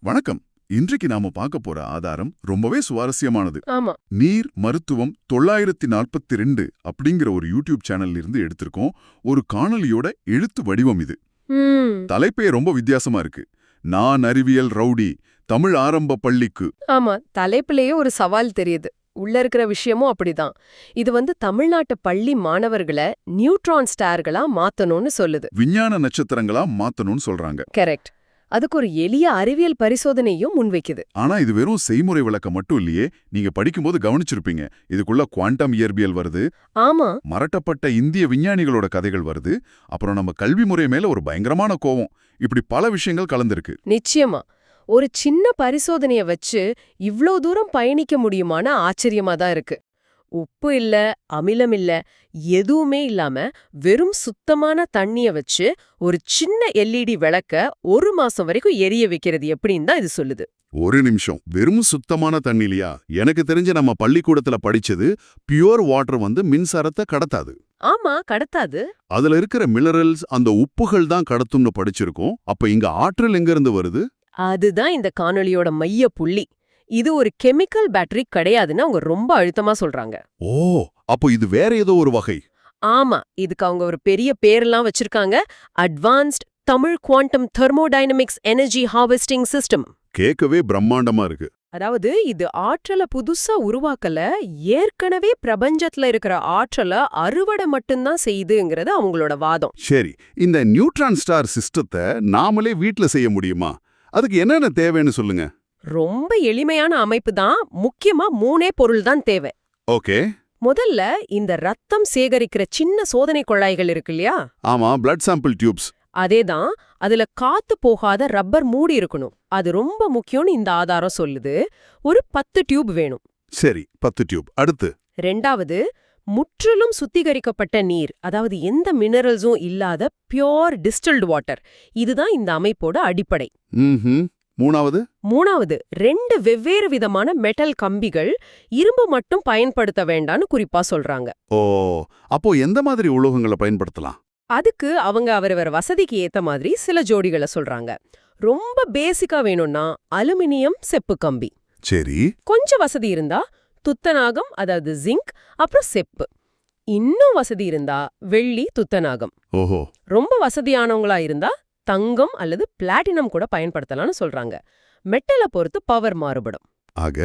வணக்கம். இன்றைக்கு நாம பார்க்க போற ஆதாரம் ரொம்பவே சுவாரஸ்யமானது. ஆமா. நீர் மருத்துவம் தொள்ளாயிரத்தி நாற்பத்தி ரெண்டு அப்படிங்கிற ஒரு யூடியூப் சேனல்ல இருந்து எடுத்திருக்கோம். ஒரு காணொளியோட எழுத்து வடிவம் இது. தலைப்பே ரொம்ப வித்தியாசமா இருக்கு. நான் அறிவியல் ரவுடி தமிழ் ஆரம்ப பள்ளிக்கு. ஆமா தலைப்பிலேயே ஒரு சவால் தெரியுது. உள்ள இருக்கிற விஷயமும் அப்படிதான். இது வந்து தமிழ்நாட்டு பள்ளி மாணவர்களை நியூட்ரான் ஸ்டார்களா மாத்தணும்னு சொல்லுது. விஞ்ஞான நட்சத்திரங்களா மாத்தணும்னு சொல்றாங்க. கரெக்ட். அதுக்கு ஒரு எளிய அறிவியல் பரிசோதனையும் முன்வைக்குது. ஆனா இது வெறும் செய்முறை விளக்கம் மட்டும் இல்லையே நீங்க படிக்கும்போது கவனிச்சிருப்பீங்க. இதுக்குள்ள குவாண்டம் இயற்பியல் வருது ஆமா. மறட்டப்பட்ட இந்திய விஞ்ஞானிகளோட கதைகள் வருது அப்புறம் நம்ம கல்வி முறை மேல ஒரு பயங்கரமான கோவம். இப்படி பல விஷயங்கள் கலந்திருக்கு. நிச்சயமா. ஒரு சின்ன பரிசோதனைய வச்சு இவ்ளோ தூரம் பயணிக்க முடியுமான ஆச்சரியமா தான் இருக்கு. உப்பு இல்ல அமிலம் இல்ல எதுவுமே இல்லாம வெறும் சுத்தமான தண்ணிய வச்சு ஒரு சின்ன எல்இடி விளக்க ஒரு மாசம் வரைக்கும் எரிய வைக்கிறது எப்படின்னு தான் இது சொல்லுது. ஒரு நிமிஷம். வெறும் சுத்தமான தண்ணி இல்லையா எனக்கு தெரிஞ்ச நம்ம பள்ளிக்கூடத்துல படிச்சது பியூர் வாட்டர் வந்து மின்சாரத்தை கடத்தாது. ஆமா கடத்தாது. அதுல இருக்கிற மினரல்ஸ் அந்த உப்புகள் தான் கடத்தும்னு படிச்சிருக்கோம். அப்ப இங்க ஆற்றல் எங்க இருந்து வருது? அதுதான் இந்த காணொளியோட மைய புள்ளி. இது ஒரு கெமிக்கல் பேட்டரி கிடையாதுன்னு அவங்க ரொம்ப அழுத்தமா சொல்றாங்க. ஓ அப்போ இது வேற ஏதோ ஒரு வகை? ஆமா இதுக்கு அவங்க ஒரு பெரிய பேரெல்லாம் வச்சிருக்காங்க. Advanced Tamil quantum thermodynamics energy harvesting system கேட்கவே பிரம்மாண்டமா இருக்கு. அதாவது இது ஆற்றலை புதுசா உருவாக்கல ஏற்கனவே பிரபஞ்சத்துல இருக்கிற ஆற்றலை அறுவடை மட்டும்தான் செய்யுதுங்கிறது அவங்களோட வாதம். சரி இந்த நியூட்ரான் ஸ்டார் சிஸ்டத்தை நாமளே வீட்ல செய்ய முடியுமா? அதுக்கு என்னென்ன தேவைன்னு சொல்லுங்க. ரொம்ப எளிமையான அமைப்பு தான். முக்கியமா மூணே பொருள் தான் தேவை. ஓகே. முதல்ல இந்த ரத்தம் சேகரிக்கிற சின்ன சோதனை குழாய்கள் இருக்கு இல்லையா? ஆமா பிளட் சாம்பிள் டியூப்ஸ் அதேதான் அதுல காத்து போகாத ரப்பர் மூடி இருக்கணும். அது ரொம்ப முக்கியம்னு இந்த ஆதாரம் சொல்லுது. ஒரு பத்து டியூப் வேணும். சரி பத்து டியூப் அடுத்து. ரெண்டாவது முற்றிலும் சுத்திகரிக்கப்பட்ட நீர் அதாவது எந்த மினரல்ஸும் இல்லாத பியோர் டிஸ்டில்டு வாட்டர் இதுதான் இந்த அமைப்போட அடிப்படை. மூணாவது? மூணாவது ரெண்டு வெவ்வேறு விதமான மெட்டல் கம்பிகள் இரும்பு மட்டும் பயன்படுத்த வேண்டான்னு குறிப்பா சொல்றாங்க. ஓ அப்போ எந்த மாதிரி உலோகங்களை பயன்படுத்தலாம்? அதுக்கு அவங்க அவரவர் வசதிக்கு ஏத்த மாதிரி சில ஜோடிகளை சொல்றாங்க. ரொம்ப பேசிக்கா வேணும்னா அலுமினியம் செப்பு கம்பி. சரி. கொஞ்சம் வசதி இருந்தா துத்தநாகம் அதாவது ஜிங்க் அப்புறம் செப்பு. இன்னும் வசதி இருந்தா வெள்ளி துத்தநாகம். ஓஹோ. ரொம்ப வசதியானவங்களா இருந்தா தங்கம் அல்லது பிளாட்டினம் கூட பயன்படுத்தலாம்னு சொல்றாங்க. மெட்டலை பொறுத்து பவர் மாறுபடும். ஆக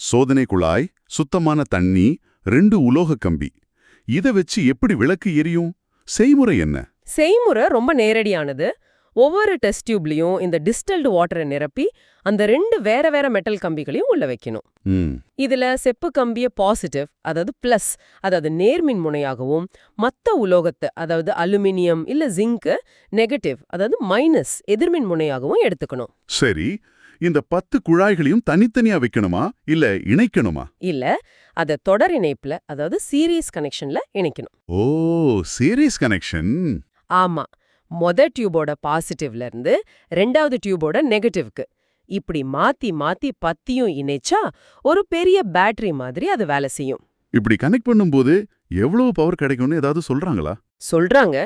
சோதனை குழாய் சுத்தமான தண்ணி ரெண்டு உலோக கம்பி இத வச்சு எப்படி விளக்கு எரியும்? செய்முறை என்ன? செய்முறை ரொம்ப நேரடியானது. ஒவ்வொரு டெஸ்ட் டியூப்லயும் இந்த டிஸ்டல்டு வாட்டரை நிரப்பி அந்த ரெண்டு வேற வேற மெட்டல் கம்பிகளையும் உள்ள வைக்கணும். இதுல செப்பு கம்பிய பாசிட்டிவ் அதாவது பிளஸ் அதாவது நேர்மின் முனையாகவும் மத்த உலோகத்தை அதாவது அலுமினியம் இல்ல ஜிங்க் நெகட்டிவ் அதாவது மைனஸ் எதிர்மின் முனையாகவும் எடுத்துக்கணும். சரி. இந்த பத்து குழாய்களையும் தனித்தனியா வைக்கணுமா? இல்ல இணைக்கணுமா? இல்ல அத தொடர் இணைப்புல அதாவது சீரியஸ் கனெக்ஷன்ல இணைக்கணும். ஓ சீரியஸ் கனெக்ஷன் ஆமா. மொத டியூபோட பாசிட்டிவ்ல இருந்து ரெண்டாவது டியூபோட நெகட்டிவ்க்கு. இப்படி மாத்தி மாத்தி பத்தியும் இணைச்சா ஒரு பெரிய பேட்டரி மாதிரி அது வேலை செய்யும். இப்படி கனெக்ட் பண்ணும்போது எவ்வளவு பவர் கிடைக்கும்னு ஏதாவது சொல்றாங்களா? சொல்றாங்க.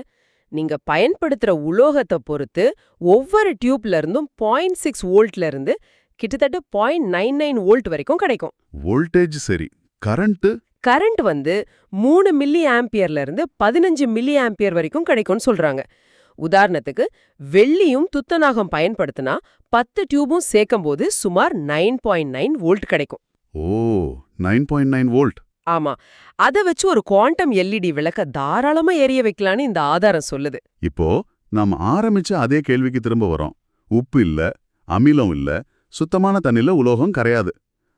நீங்க பயன்படுத்துற உலோகத்தை பொறுத்து ஒவ்வொரு டியூப்ல இருந்தும் பாயிண்ட் சிக்ஸ் வோல்ட்ல இருந்து கிட்டத்தட்ட பாயிண்ட் நைன் நைன் வோல்ட் வரைக்கும் கிடைக்கும். வோல்டேஜ் சரி. கரண்ட் கரண்ட் வந்து மூணு மில்லி ஆம்பியர்ல இருந்து பதினஞ்சு மில்லி ஆம்பியர் வரைக்கும் கிடைக்கும்னு சொல்றாங்க. உதாரணத்துக்கு வெள்ளியும் துத்தநாகம் பயன்படுத்தினா பத்து டியூபும் சேர்க்கும்போது சுமார் நைன் பாயிண்ட் நைன் வோல்ட் கிடைக்கும். ஓ நைன் பாயிண்ட் நைன் வோல்ட். ஆமா அதை வச்சு ஒரு குவாண்டம் எல்இடி விளக்க தாராளமா எரிய வைக்கலான்னு இந்த ஆதாரம் சொல்லுது. இப்போ நாம ஆரம்பிச்ச அதே கேள்விக்கு திரும்ப வரோம். உப்பு இல்ல அமிலம் இல்ல சுத்தமான தண்ணில உலோகம் கரையாது.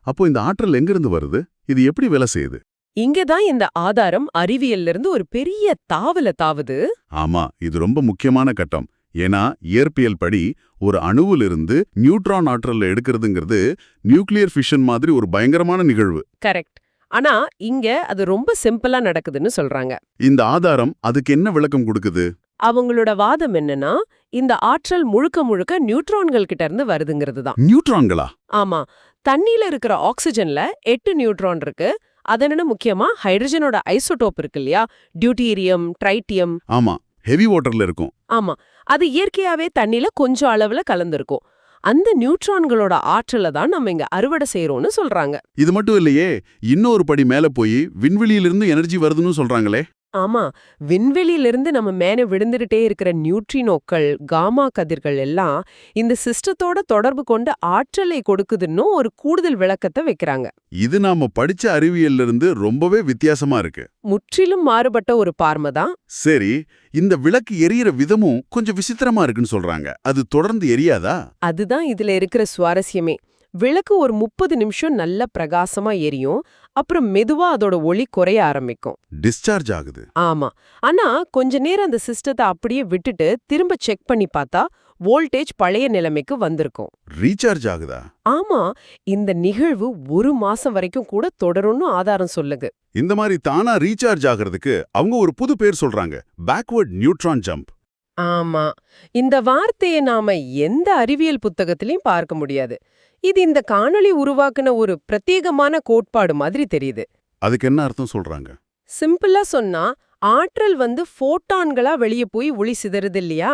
அப்போ இந்த ஆற்றல் எங்கிருந்து வருது? இது எப்படி வேலை செய்யுது? இங்கதான் இந்த ஆதாரம் அறிவியல்ல இருந்து ஒரு பெரிய தாவல தாவுது. ஆமா இது ரொம்ப முக்கியமான கட்டம். ஏன்னா இயற்பியல் படி ஒரு அணுவிலிருந்து நியூட்ரான் ஆற்றல் எடுக்கிறதுங்கிறது நியூக்ளியர் ஃபிஷன் மாதிரி ஒரு பயங்கரமான நிகழ்வு. கரெக்ட். ஆனா இங்க அது ரொம்ப சிம்பிளா நடக்குதுன்னு சொல்றாங்க. இந்த ஆதாரம் அதுக்கு என்ன விளக்கம் கொடுக்குது? அவங்களோட வாதம் என்னன்னா இந்த ஆற்றல் முழுக்க முழுக்க நியூட்ரான்கள் கிட்ட இருந்து வருதுங்கிறது தான் நியூட்ரான்களா? ஆமா. தண்ணியில இருக்கிற ஆக்சிஜன்ல எட்டு நியூட்ரான் இருக்கு. அதனு முக்கியமா ஹைட்ரஜனோட ஐசோடோப் இருக்கு இல்லையா டியூட்டீரியம் ட்ரைட்டியம். ஆமா. ஹெவி வாட்டர்ல இருக்கும். ஆமா. அது இயற்கையாவே தண்ணில கொஞ்சம் அளவுல கலந்திருக்கும். அந்த நியூட்ரான்களோட ஆற்றலை தான் நம்ம இங்க அறுவடை செய்யறோம்னு சொல்றாங்க. இது மட்டும் இல்லையே இன்னொரு படி மேல போய் விண்வெளியிலிருந்து எனர்ஜி வருதுன்னு சொல்றாங்களே. ஆமா விண்வெளியிலிருந்து நம்ம மேல விழுந்துகிட்டே இருக்கிற நியூட்ரினோக்கள் காமா கதிர்கள் எல்லாம் இந்த சிஸ்டத்தோட தொடர்பு கொண்டு ஆற்றலை கொடுக்குதுன்னு ஒரு கூடுதல் விளக்கத்தை வைக்கிறாங்க. இது நாம படிச்ச அறிவியல்ல இருந்து ரொம்பவே வித்தியாசமா இருக்கு. முற்றிலும் மாறுபட்ட ஒரு பார்மை தான். சரி இந்த விளக்கு எரியற விதமும் கொஞ்சம் விசித்திரமா இருக்குன்னு சொல்றாங்க. அது தொடர்ந்து எரியாதா? அதுதான் இதுல இருக்கிற சுவாரஸ்யமே. விளக்கு ஒரு முப்பது நிமிஷம் நல்ல பிரகாசமா எரியும் அப்புறம் மெதுவா அதோட ஒளி குறைய ஆரம்பிக்கும். டிஸ்சார்ஜ் ஆகுது. ஆமா. ஆனா கொஞ்ச நேரம் அந்த சிஸ்டத்தை அப்படியே விட்டுட்டு திரும்ப செக் பண்ணி பார்த்தா வோல்டேஜ் பழைய நிலைமைக்கு வந்திருக்கும். ரீசார்ஜ் ஆகுதா? ஆமா. இந்த நிகழ்வு ஒரு மாசம் வரைக்கும் கூட தொடரும்னு ஆதாரம் சொல்லுது. இந்த மாதிரி தானா ரீசார்ஜ் ஆகிறதுக்கு அவங்க ஒரு புது பேர் சொல்றாங்க. பேக்வர்ட் நியூட்ரான் ஜம்ப் ஆமா. இந்த வார்த்தையை நாம எந்த அறிவியல் புத்தகத்திலையும் பார்க்க முடியாது. இது இந்த காணொளி உருவாக்குன ஒரு பிரத்யேகமான கோட்பாடு மாதிரி தெரியுது. அதுக்கு என்ன அர்த்தம் சொல்றாங்க? சிம்பிளா சொன்னா ஆற்றல் வந்து ஃபோட்டான்களா வெளியே போய் ஒளி சிதறுது இல்லையா?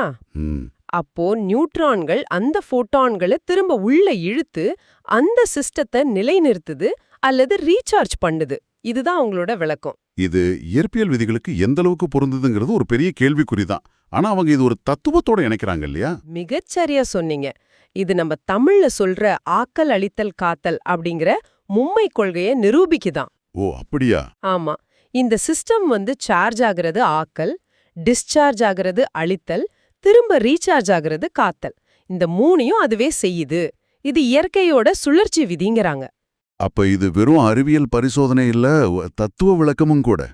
அப்போ நியூட்ரான்கள் அந்த ஃபோட்டான்களை திரும்ப உள்ள இழுத்து அந்த சிஸ்டத்தை நிலைநிறுத்துது அல்லது ரீசார்ஜ் பண்ணுது. இதுதான் அவங்களோட விளக்கம். இது இயற்பியல் விதிகளுக்கு எந்த அளவுக்கு பொருந்ததுங்கிறது ஒரு பெரிய கேள்விக்குறிதான். ஆனா அவங்க இது ஒரு தத்துவத்தோட இணைக்கிறாங்க இல்லையா? மிகச்சரியா சொன்னீங்க. இது நம்ம தமிழ்ல சொல்ற ஆக்கல் அழித்தல் காத்தல் அப்படிங்கிற மும்மை கொள்கையை நிரூபிக்குதான். ஓ அப்படியா? ஆமா. இந்த சிஸ்டம் வந்து சார்ஜ் ஆகிறது ஆக்கல் டிஸ்சார்ஜ் ஆகிறது அழித்தல் திரும்ப ரீசார்ஜ் ஆகிறது காத்தல். இந்த மூணையும் அதுவே செய்யுது. இது இயற்கையோட சுழற்சி விதிங்கிறாங்க. அப்ப இது வெறும் அறிவியல் பரிசோதனை இல்ல தத்துவ விளக்கமும் கூட.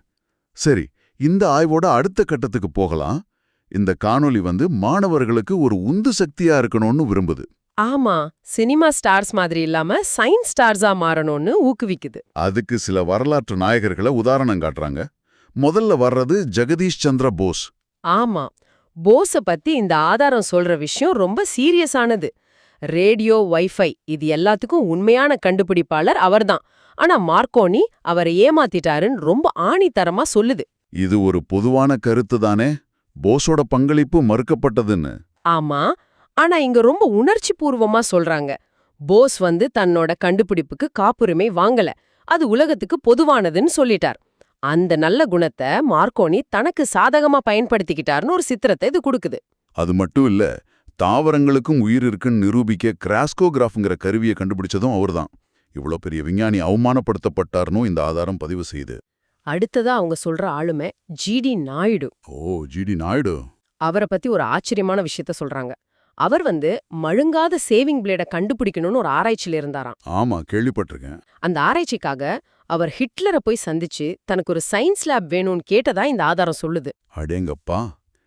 சரி இந்த ஆய்வோட அடுத்த கட்டத்துக்கு போகலாம். இந்த காணொளி வந்து மாணவர்களுக்கு ஒரு உந்து சக்தியா இருக்கணும்னு விரும்புது. ஆமா சினிமா ஸ்டார்ஸ் மாதிரி இல்லாம சயின்ஸ் ஸ்டார்ஸா மாறணும்னு ஊக்குவிக்குது. அதுக்கு சில வரலாற்று நாயகர்களை உதாரணம் காட்டுறாங்க. முதல்ல வர்றது ஜெகதீஷ் சந்திர போஸ். ஆமா போஸ பத்தி இந்த ஆதாரம் சொல்ற விஷயம் ரொம்ப சீரியஸானது. ரேடியோ வைஃபை இது எல்லாத்துக்கும் உண்மையான கண்டுபிடிப்பாளர் அவர்தான். ஆனா மார்க்கோனி அவரை ஏமாத்திட்டாருன்னு ரொம்ப ஆணித்தரமா சொல்லுது. இது ஒரு பொதுவான கருத்து தானே? போஸோட பங்களிப்பு மறுக்கப்பட்டதுன்னு. ஆமா ஆனா இங்க ரொம்ப உணர்ச்சி பூர்வமா சொல்றாங்க. போஸ் வந்து தன்னோட கண்டுபிடிப்புக்கு காப்புரிமை வாங்கல. அது உலகத்துக்கு பொதுவானதுன்னு சொல்லிட்டார். அந்த நல்ல குணத்தை மார்க்கோனி தனக்கு சாதகமா பயன்படுத்திக்கிட்டாருன்னு ஒரு சித்திரத்தை இது கொடுக்குது. அது மட்டும் இல்ல தாவரங்களுக்கும் உயிர் இருக்குன்னு நிரூபிக்க கிராஸ்கோகிராஃப்ங்கிற கருவியை கண்டுபிடிச்சதும் அவர்தான். இவ்ளோ பெரிய விஞ்ஞானி அவமானப்படுத்தப்பட்டார்னும் இந்த ஆதாரம் பதிவு செய்யுது அடுத்ததா அவங்க சொல்ற ஆளுமை ஜிடி நாயுடு. ஓ ஜிடி நாயுடு. அவரை பத்தி ஒரு ஆச்சரியமான விஷயத்த சொல்றாங்க. அவர் வந்து மழுங்காத சேவிங் பிளேட கண்டுபிடிக்கணும்னு ஒரு ஆராய்ச்சியில இருந்தாராம். ஆமா கேள்விப்பட்டிருக்கேன். அந்த ஆராய்ச்சிக்காக அவர் ஹிட்லரை போய் சந்திச்சு தனக்கு ஒரு சயின்ஸ் லேப் வேணும்னு கேட்டதா இந்த ஆதாரம் சொல்லுது. அடேங்கப்பா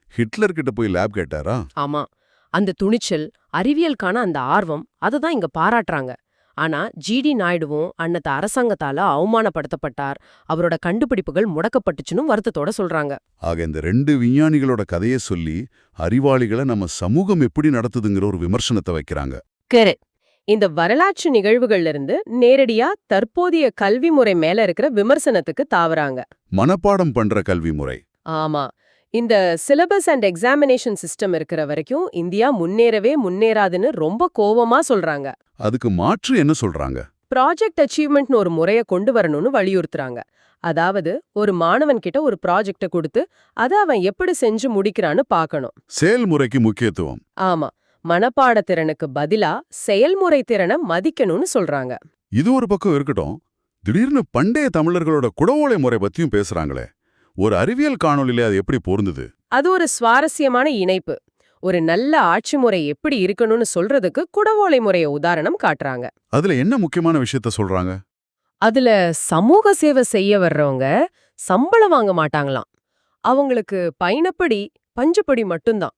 ஹிட்லர் கிட்ட போய் லேப் கேட்டாரா? ஆமா அந்த துணிச்சல் அறிவியலுக்கான அந்த ஆர்வம் அதை தான் இங்க பாராட்டுறாங்க. ஆனா ஜிடி நாயுடுவும் அன்னத்த அரசாங்கத்தால அவமானப்படுத்தப்பட்டார். அவரோட கண்டுபிடிப்புகள் முடக்கப்பட்டுச்சுன்னு வருத்தத்தோட சொல்றாங்க. ஆக இந்த ரெண்டு விஞ்ஞானிகளோட கதையை சொல்லி அறிவாளிகளை நம்ம சமூகம் எப்படி நடத்துதுங்கிற ஒரு விமர்சனத்தை வைக்கிறாங்க. கரெக்ட் இந்த வரலாற்று நிகழ்வுகள்ல இருந்து நேரடியா தற்போதைய கல்வி முறை மேல இருக்கிற விமர்சனத்துக்கு தாவறாங்க. மனப்பாடம் பண்ற கல்வி முறை. ஆமா. இந்த சிலபஸ் அண்ட் எக்ஸாமினேஷன் சிஸ்டம் இருக்கிற வரைக்கும் இந்தியா முன்னேறவே முன்னேறாதுன்னு ரொம்ப கோவமா சொல்றாங்க. அதுக்கு மாற்று என்ன சொல்றாங்க? ப்ராஜெக்ட் அச்சீவ்மெண்ட்னு ஒரு முறைய கொண்டு வரணும்னு வலியுறுத்துறாங்க. அதாவது ஒரு மாணவன் கிட்ட ஒரு ப்ராஜெக்ட கொடுத்து அதை அவன் எப்படி செஞ்சு முடிக்கிறான்னு பார்க்கணும். செயல்முறைக்கு முக்கியத்துவம். ஆமா. மனப்பாட திறனுக்கு பதிலா செயல்முறை திறனை மதிக்கணும்னு சொல்றாங்க. இது ஒரு பக்கம் இருக்கட்டும். திடீர்னு பண்டைய தமிழர்களோட குடவோலை முறை பத்தியும் பேசுறாங்களே. ஒரு அறிவியல் காணொளியில அது எப்படி பொருந்துது? அது ஒரு சுவாரஸ்யமான இணைப்பு. ஒரு நல்ல ஆட்சி முறை எப்படி இருக்கணும்னு சொல்றதுக்கு குடவோலை முறைய உதாரணம் காட்டுறாங்க. அதுல என்ன முக்கியமான விஷயத்த சொல்றாங்க? அதுல சமூக சேவை செய்ய வர்றவங்க சம்பளம் வாங்க மாட்டாங்களாம். அவங்களுக்கு பயணப்படி பஞ்சப்படி மட்டும்தான்.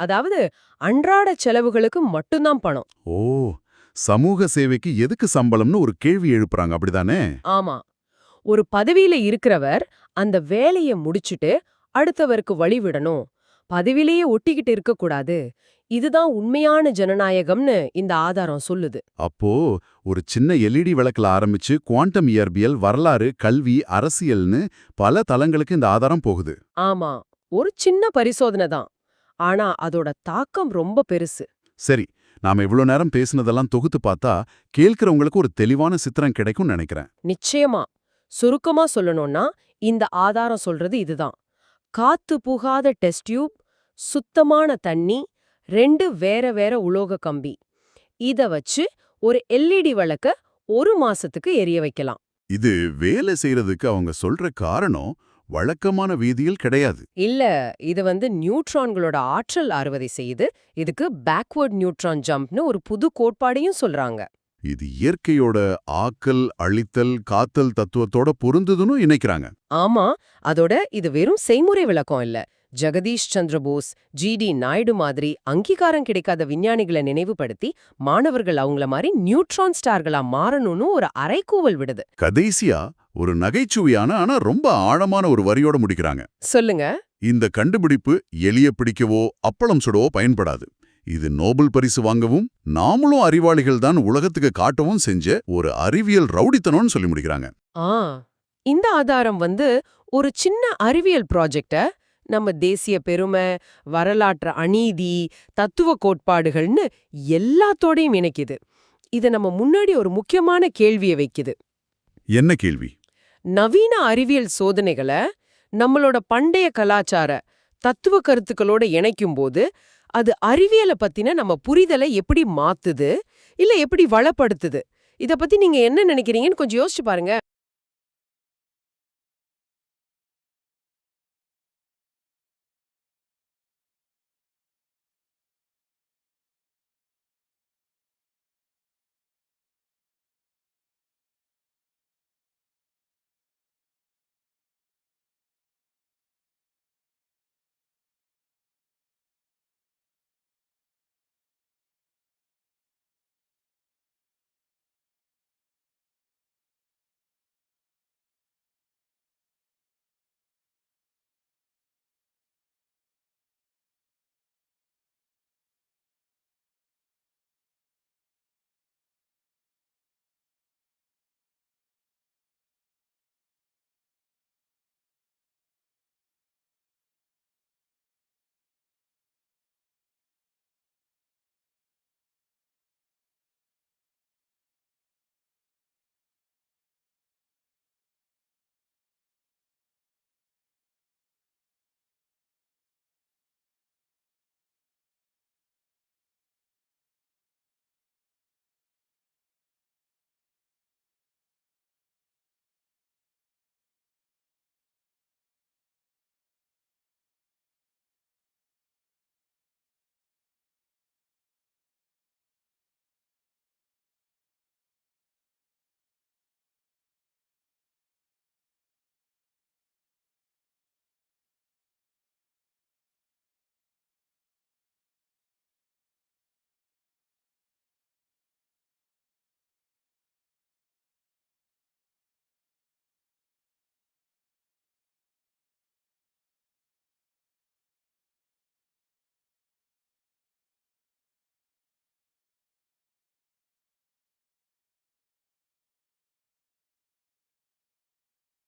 அதாவது அன்றாட செலவுகளுக்கு மட்டும்தான் பணம். ஓ சமூக சேவைக்கு எதுக்கு சம்பளம்னு ஒரு கேள்வி எழுப்புறாங்க அப்படிதானே? ஆமா. ஒரு பதவியில இருக்கிறவர் அந்த வேலைய முடிச்சுட்டு அடுத்தவருக்கு வழி விடணும். பதவியிலேயே ஒட்டிக்கிட்டு இருக்கக்கூடாது. இதுதான் உண்மையான ஜனநாயகம்னு இந்த ஆதாரம் சொல்லுது. அப்போ ஒரு சின்ன எல்இடி விளக்குல ஆரம்பிச்சு குவாண்டம் இயற்பியல் வரலாறு கல்வி அரசியல்னு பல தளங்களுக்கு இந்த ஆதாரம் போகுது. ஆமா ஒரு சின்ன பரிசோதனை தான். ஆனா அதோட தாக்கம் ரொம்ப பெருசு. சரி நாம இவ்ளோ நேரம் பேசுனதெல்லாம் தொகுத்து பார்த்தா கேட்கிறவங்களுக்கு ஒரு தெளிவான சித்திரம் கிடைக்கும்னு நினைக்கிறேன். நிச்சயமா. சுருக்கமா சொல்லணும்னா இந்த ஆதாரம் சொல்றது இதுதான். காத்து புகாத டெஸ்ட் டியூப் சுத்தமான தண்ணி ரெண்டு வேற வேற உலோக கம்பி. இத வச்சு ஒரு எல்இடி விளக்க ஒரு மாசத்துக்கு எரிய வைக்கலாம். இது வேலை செய்யறதுக்கு அவங்க சொல்ற காரணம் வழக்கமான வீதியில் கிடையாது. இல்ல இது வந்து நியூட்ரான்களோட ஆற்றல் அறுவடை செய்யுது இதுக்கு பேக்வர்ட் நியூட்ரான் ஜம்ப்னு ஒரு புது கோட்பாடையும் சொல்றாங்க. இது இயற்கையோட ஆக்கல் அழித்தல் காத்தல் தத்துவத்தோட பொருந்துதுன்னு இணைக்கிறாங்க ஆமா அதோட இது வெறும் செய்முறை விளக்கம் இல்ல. ஜெகதீஷ் சந்திர போஸ் ஜிடி நாயுடு மாதிரி அங்கீகாரம் கிடைக்காத விஞ்ஞானிகளை நினைவுபடுத்தி மாணவர்கள் அவங்கள மாதிரி நியூட்ரான் ஸ்டார்களா மாறணும்னு ஒரு அறைகூவல் விடுது. கடைசியா ஒரு நகைச்சுவையான ஆனா ரொம்ப ஆழமான ஒரு வரியோட முடிக்கிறாங்க. சொல்லுங்க. இந்த கண்டுபிடிப்பு எளிய பிடிக்கவோ அப்பளம் சுடவோ பயன்படாது. இது நோபல் பரிசு வாங்கவும் நாமளும் அறிவாளிகள் தான் உலகத்துக்கு காட்டவும் செஞ்ச ஒரு அறிவியல் ரவுடித்தனம்னு சொல்லி முடிக்கிறாங்க. ஆ இந்த ஆதாரம் வந்து ஒரு சின்ன அறிவியல் ப்ராஜெக்ட நம்ம தேசிய பெருமை வரலாற்று அநீதி தத்துவ கோட்பாடுகள்னு எல்லாத்தோடையும் இணைக்குது. இது நம்ம முன்னாடி ஒரு முக்கியமான கேள்வியை வைக்குது. என்ன கேள்வி? நவீன அறிவியல் சோதனைகளை நம்மளோட பண்டைய கலாச்சார தத்துவ கருத்துக்களோட இணைக்கும்போது அது அறிவியலை பத்தின நம்ம புரிதலை எப்படி மாத்துது இல்ல எப்படி வளப்படுத்துது? இத பத்தி நீங்க என்ன நினைக்கிறீங்கன்னு கொஞ்சம் யோசிச்சு பாருங்க.